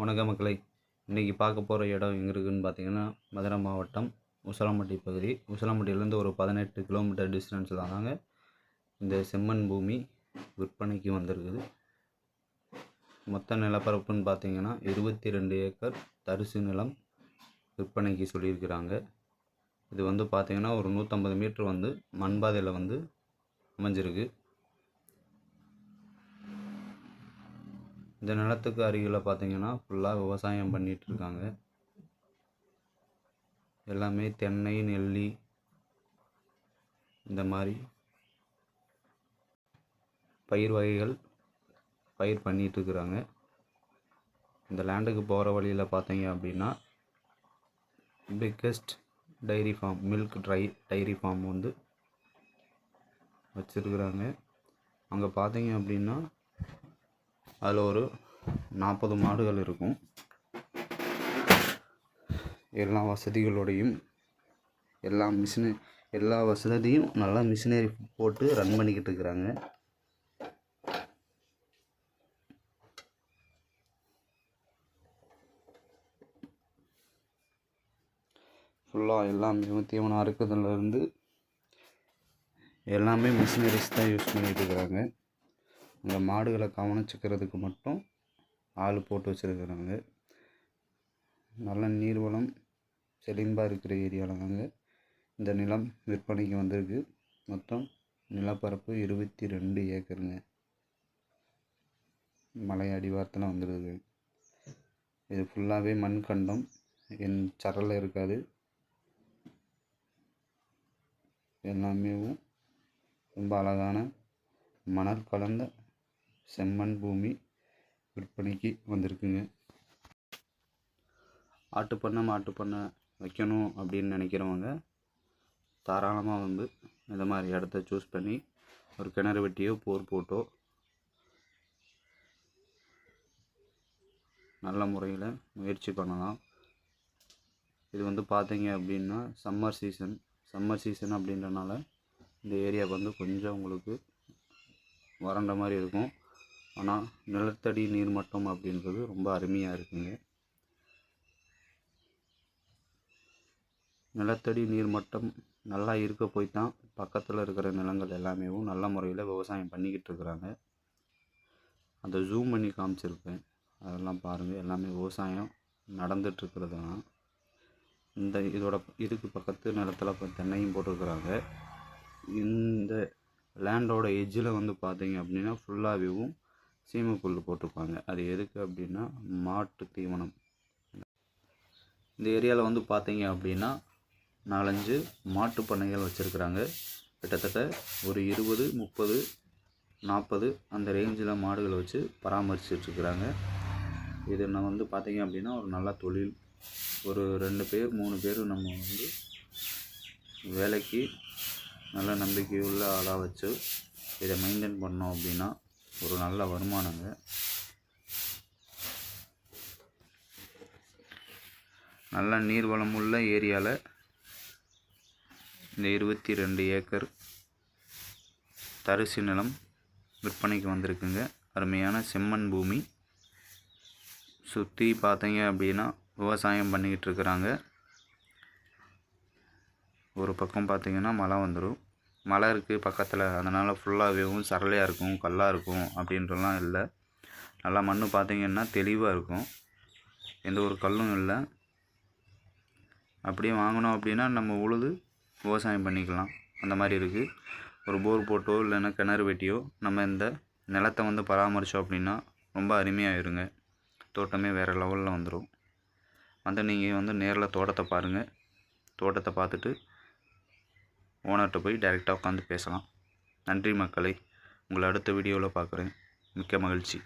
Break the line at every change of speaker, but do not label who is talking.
வணக்க மக்களை. இன்றைக்கி பார்க்க போகிற இடம் எங்கே இருக்குதுன்னு பார்த்தீங்கன்னா மதுரை மாவட்டம் உசிலம்பட்டி பகுதி. உசிலம்பட்டியிலேருந்து ஒரு பதினெட்டு கிலோமீட்டர் டிஸ்டன்ஸில் தாங்க இந்த செம்மண் பூமி விற்பனைக்கு வந்திருக்குது. மொத்த நிலப்பரப்புன்னு பார்த்தீங்கன்னா இருபத்தி ரெண்டு ஏக்கர் தரிசு நிலம் விற்பனைக்கு சொல்லியிருக்கிறாங்க. இது வந்து பார்த்திங்கன்னா ஒரு நூற்றம்பது மீட்ரு வந்து மண்பாதையில் வந்து அமைஞ்சிருக்கு. இந்த நிலத்துக்கு அருகில் பார்த்தீங்கன்னா ஃபுல்லாக விவசாயம் பண்ணிகிட்ருக்காங்க எல்லாமே தென்னை நெல்லி இந்த மாதிரி பயிர் வகைகள் பயிர் பண்ணிகிட்ருக்குறாங்க இருக்கிறாங்க இந்த லேண்டுக்கு போகிற வழியில் பார்த்தீங்க அப்படின்னா biggest dairy farm milk dry dairy farm வந்து வச்சுருக்குறாங்க. அங்கே பார்த்தீங்க அப்படின்னா அதில் ஒரு நாற்பது மாடுகள் இருக்கும். எல்லா வசதிகளோடையும் எல்லா மிஷினரி எல்லா வசதியும் நல்லா மிஷினரி போட்டு ரன் பண்ணிக்கிட்டு இருக்கிறாங்க. ஃபுல்லாக எல்லாமே தீவனம் அறுக்கிறதுலேருந்து எல்லாமே மிஷினரிஸ் தான் யூஸ் பண்ணிகிட்டு இருக்கிறாங்க. இந்த மாடுகளை கவனிச்சுக்கிறதுக்கு மட்டும் ஆள் போட்டு வச்சுருக்குறாங்க. நல்ல நீர்வளம் செழிம்பாக இருக்கிற ஏரியாவில் தாங்க இந்த நிலம் விற்பனைக்கு வந்திருக்கு. மொத்தம் நிலப்பரப்பு இருபத்தி ரெண்டு ஏக்கருங்க. மலை அடிவாரத்தில் வந்துடுது இது ஃபுல்லாகவே மண் கண்டம். என் சரலில் இருக்காது. எல்லாமே ரொம்ப அழகான மணல் கலந்த செம்மண் பூமி விற்பனைக்கு வந்திருக்குங்க. ஆட்டுப்பண்ணை மாட்டுப்பண்ணை வைக்கணும் அப்படின்னு நினைக்கிறவங்க தாராளமாக வந்து இந்த மாதிரி இடத்த சூஸ் பண்ணி ஒரு கிணறு வெட்டியோ போர் போட்டோ நல்ல முறையில் முயற்சி பண்ணலாம். இது வந்து பார்த்தீங்க அப்படின்னா சம்மர் சீசன் சம்மர் சீசன் அப்படின்றனால இந்த ஏரியா வந்து கொஞ்சம் உங்களுக்கு வறண்ட மாதிரி இருக்கும். ஆனால் நிலத்தடி நீர்மட்டம் அப்படின்றது ரொம்ப அருமையாக இருக்குங்க. நிலத்தடி நீர்மட்டம் நல்லா இருக்க போய் தான் பக்கத்தில் இருக்கிற நிலங்கள் எல்லாமே நல்ல முறையில் விவசாயம் பண்ணிக்கிட்டு இருக்கிறாங்க. அதை ஜூம் பண்ணி காமிச்சிருப்பேன் அதெல்லாம் பாருங்கள் எல்லாமே விவசாயம் நடந்துட்டுருக்கிறது தான் இந்த இதோட இதுக்கு பக்கத்து நிலத்தில் இப்போ தென்னையும் போட்டிருக்கிறாங்க. இந்த லேண்டோட எஜ்ஜில் வந்து பார்த்தீங்க அப்படின்னா ஃபுல்லாகவேவும் சீமைப்புல் போட்டிருப்பாங்க. அது எதுக்கு அப்படின்னா மாட்டு தீவனம். இந்த ஏரியாவில் வந்து பார்த்தீங்க அப்படின்னா நாலஞ்சு மாட்டு பண்ணைகள் வச்சுருக்குறாங்க. கிட்டத்தட்ட ஒரு இருபது முப்பது நாற்பது அந்த ரேஞ்சில் மாடுகளை வச்சு பராமரிச்சிட்ருக்குறாங்க இது நான் வந்து பார்த்தீங்க அப்படின்னா ஒரு நல்ல தொழில். ஒரு ரெண்டு பேர் மூணு பேர் நம்ம வந்து வேலைக்கு நல்ல நம்பிக்கையுள்ள ஆளாக வச்சு இதை மெயின்டைன் பண்ணோம் அப்படின்னா ஒரு நல்ல வருமானங்க. நல்ல நீர் வளமுள்ள ஏரியாவில் இந்த இருபத்தி ரெண்டு ஏக்கர் தரிசு நிலம் விற்பனைக்கு வந்திருக்குங்க. அருமையான செம்மண் பூமி. சுற்றி பார்த்தீங்க அப்படின்னா விவசாயம் பண்ணிக்கிட்டு இருக்கிறாங்க. ஒரு பக்கம் பார்த்தீங்கன்னா மழை வந்துடும் மலை இருக்குது பக்கத்தில். அதனால் ஃபுல்லாகவேவும் சரளையாக இருக்கும் கல்லாக இருக்கும் அப்படின்றலாம் இல்லை. நல்லா மண் பார்த்திங்கன்னா தெளிவாக இருக்கும். எந்த ஒரு கல்லும் இல்லை. அப்படியே வாங்கினோம் அப்படின்னா நம்ம உழுது விவசாயம் பண்ணிக்கலாம். அந்த மாதிரி இருக்குது ஒரு போர் போட்டோ இல்லைன்னா கிணறு வெட்டியோ நம்ம இந்த நிலத்தை வந்து பராமரித்தோம் அப்படின்னா ரொம்ப அருமையாக இருங்க தோட்டமே வேறு லெவலில் வந்துடும் வந்து நீங்கள் வந்து நேரில் தோட்டத்தை பாருங்கள் தோட்டத்தை பார்த்துட்டு ஓனர்கிட்ட போய் டைரெக்டாக உட்காந்து பேசலாம். நன்றி மக்களை. உங்களை அடுத்த வீடியோவில் பார்க்குறேன். மிக்க மகிழ்ச்சி.